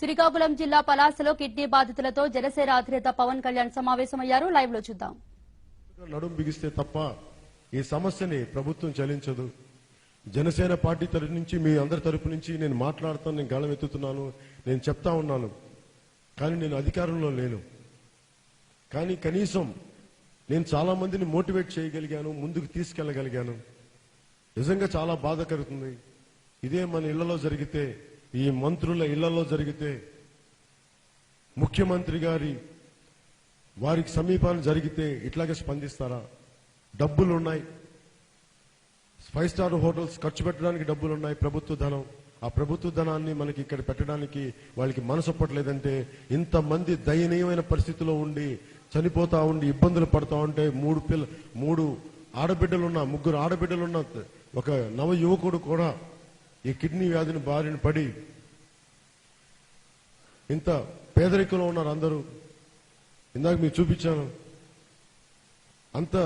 శ్రీకాకుళం జిల్లా పలాసలో కిడ్నీ బాధితులతో జనసేన అధినేత పవన్ కళ్యాణ్ సమావేశమయ్యారు. లైవ్లో చూద్దాం. నడుం బిగిస్తే తప్ప ఈ సమస్యని ప్రభుత్వం చలించదు. జనసేన పార్టీ తరఫు నుంచి మీ అందరి తరపు నుంచి నేను మాట్లాడుతాను నేను గళం ఎత్తుతున్నాను నేను చెప్తా ఉన్నాను. కానీ నేను అధికారంలో లేను. కానీ కనీసం నేను చాలా మందిని మోటివేట్ చేయగలిగాను ముందుకు తీసుకెళ్ళగలిగాను నిజంగా చాలా బాధ కలుగుతుంది. ఇదే మన ఇళ్ళలో జరిగితే ఈ మంత్రుల ఇళ్ళలో జరిగితే ముఖ్యమంత్రి గారి వారికి సమీపాలు జరిగితే ఇట్లాగే స్పందిస్తారా? డబ్బులు ఉన్నాయి ఫైవ్ స్టార్ హోటల్స్ ఖర్చు పెట్టడానికి డబ్బులు ఉన్నాయి ప్రభుత్వ ధనం. ఆ ప్రభుత్వ ధనాన్ని మనకి ఇక్కడ పెట్టడానికి వాళ్ళకి మనసు ఒప్పట్లేదంటే ఇంతమంది దయనీయమైన పరిస్థితిలో ఉండి చనిపోతా ఉండి ఇబ్బందులు పడతా ఉంటే మూడు పిల్ల మూడు ఆడబిడ్డలున్న ముగ్గురు ఆడబిడ్డలున్న ఒక నవ యువకుడు కూడా ఈ కిడ్నీ వ్యాధిని బారిన పడి ఇంత పేదరికంలో ఉన్నారు అందరూ. ఇందాక మీకు చూపించాను. అంత